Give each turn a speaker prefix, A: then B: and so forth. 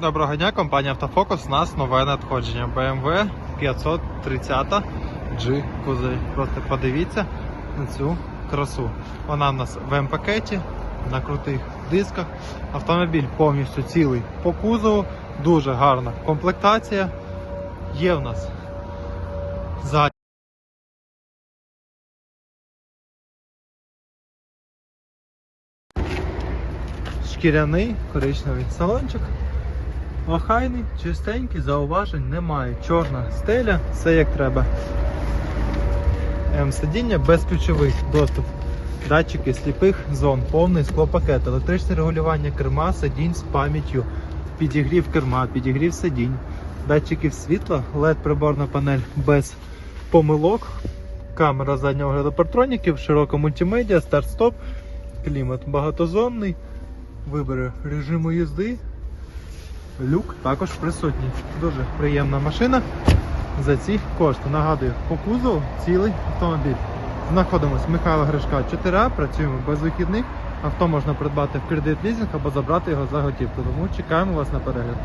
A: Доброго дня, компанія Автофокус. У нас нове надходження BMW 530 G кузові. Просто подивіться на цю красу. Вона в нас в М-пакеті на крутих дисках. Автомобіль повністю цілий по кузову, дуже гарна комплектація. Є в нас задня. Шкіряний коричневий салончик. Охайний, чистенький, зауважень немає. Чорна стеля, все як треба. М сидіння безключовий доступ. Датчики сліпих зон, повний склопакет, електричне регулювання керма, сидінь з пам'яттю, підігрів керма, підігрів сидінь, датчиків світла, LED приборна панель без помилок, камера заднього огляду партроніків, широка мультимедіа, старт-стоп, клімат багатозонний, вибори режиму їзди. Люк також присутній. Дуже приємна машина за ці кошти. Нагадую, по кузову цілий автомобіль. Знаходимось Михайла Гришка 4А, працюємо без вихідних. Авто можна придбати в кредит лізинг або забрати його за готівку. Тому чекаємо вас на перегляд.